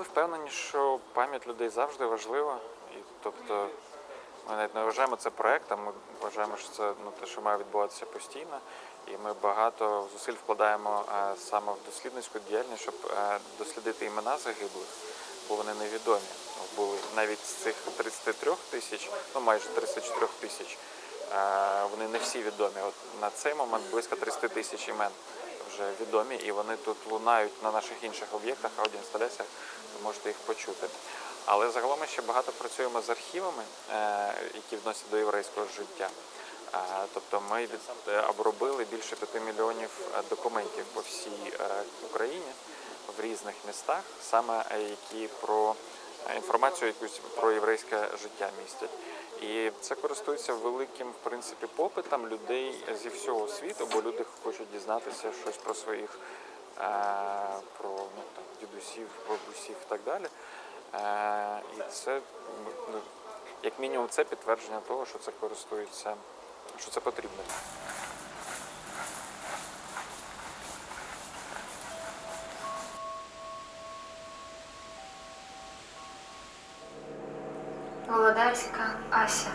Ми впевнені, що пам'ять людей завжди важлива. І тобто ми навіть не вважаємо це проектом, ми вважаємо, що це ну, те, що має відбуватися постійно. І ми багато зусиль вкладаємо е, саме в дослідницьку діяльність, щоб е, дослідити імена загиблих, бо вони невідомі. Були навіть з цих 33 тисяч, ну майже 34 тисяч, е, вони не всі відомі. От на цей момент близько 30 тисяч імен вже відомі, і вони тут лунають на наших інших об'єктах, аудіоінсталяціях, ви можете їх почути. Але загалом ми ще багато працюємо з архівами, е, які відносяться до єврейського життя. Е, Тобто ми е, обробили більше 5 мільйонів документів по всій Україні в різних містах, саме які про інформацію якусь про єврейське життя містять. І це користується великим в принципі попитом людей зі всього світу, бо люди дізнатися щось про своїх е, про ну, там, дідусів, бабусів і так далі. Е, і це ну, як мінімум це підтвердження того, що це користується, що це потрібно. Володарська Ася.